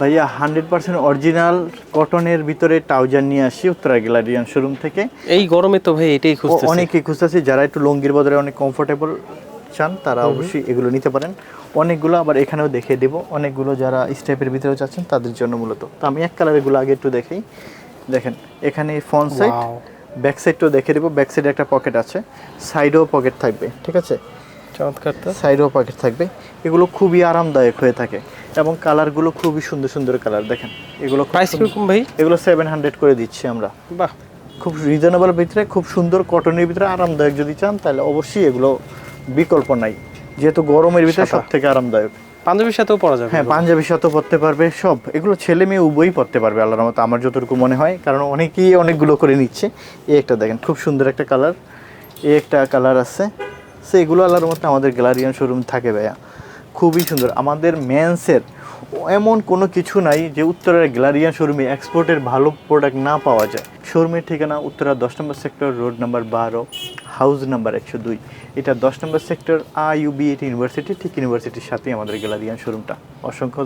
ভাইয়া hundred percent original কটনের ভিতরে ট্রাউজার নিয়ে আসি উত্তরা গ্যালারিয়ান শোরুম থেকে। এই গরমে তো ভাই এটাই খুঁজতেছি। অনেকেই খুঁজতেছে যারা একটু লঙ্গির বদলে অনেক কমফোর্টেবল চান তারা অবশ্যই এগুলো নিতে পারেন। অনেকগুলো আবার এখানেও দেখিয়ে দেবো। অনেকগুলো যারা স্টেপের ভিতরেও চাচ্ছেন তাদের জন্য মূলত। তো আমি এক কালার এগুলো আগে একটু দেখাই। দেখেন এখানে ফ্রন্ট সাইড ব্যাক সাইডটাও দেখে দেবো। ব্যাক সাইডে একটা পকেট আছে। সাইডেও পকেট থাকবে ঠিক আছে? চমৎকার সাইডেও পকেট থাকবে। এগুলো খুবই আরামদায়ক হয়ে থাকে। এবং কালারগুলো খুবই সুন্দর সুন্দর কালার দেখেন। এগুলো প্রাইস কীরকম ভাই? এগুলো সেভেন হান্ড্রেড করে দিচ্ছি আমরা। বাহ। খুব রিজনেবল ভিতরে খুব সুন্দর কটনের ভিতরে আরামদায়ক যদি চান তাহলে অবশ্যই এগুলো বিকল্প নাই। যেহেতু গরমের ভিতরে। সব থেকে আরামদায়ক। পাঞ্জাবির সাথেও পরা যাবে। হ্যাঁ পাঞ্জাবি সাথেও পরতে পারবে সব। এগুলো ছেলে মেয়ে উভয়ই পরতে পারবে আল্লাহর মতো আমার যতটুকু মনে হয় কারণ অনেকেই অনেকগুলো করে নিচ্ছে। এই একটা দেখেন খুব সুন্দর একটা কালার এই একটা কালার আছে। সে এগুলো আল্লাহর মতো আমাদের গ্যালারিয়ান শোরুম থাকে ভাইয়া। খুবই সুন্দর। আমাদের মেন্সের এমন কোনো কিছু নাই যে উত্তরের গ্যালারিয়ান শোরুমে এক্সপোর্টের ভালো প্রোডাক্ট না পাওয়া যায়। শোরুমের ঠিকানা উত্তরা দশ নম্বর সেক্টর রোড নাম্বার বারো হাউস নাম্বার একশো দুই। এটা দশ নম্বর সেক্টর আইউবি এটি ইউনিভার্সিটি ঠিক ইউনিভার্সিটির সাথেই আমাদের গ্যালারিয়ান শোরুমটা অসংখ্য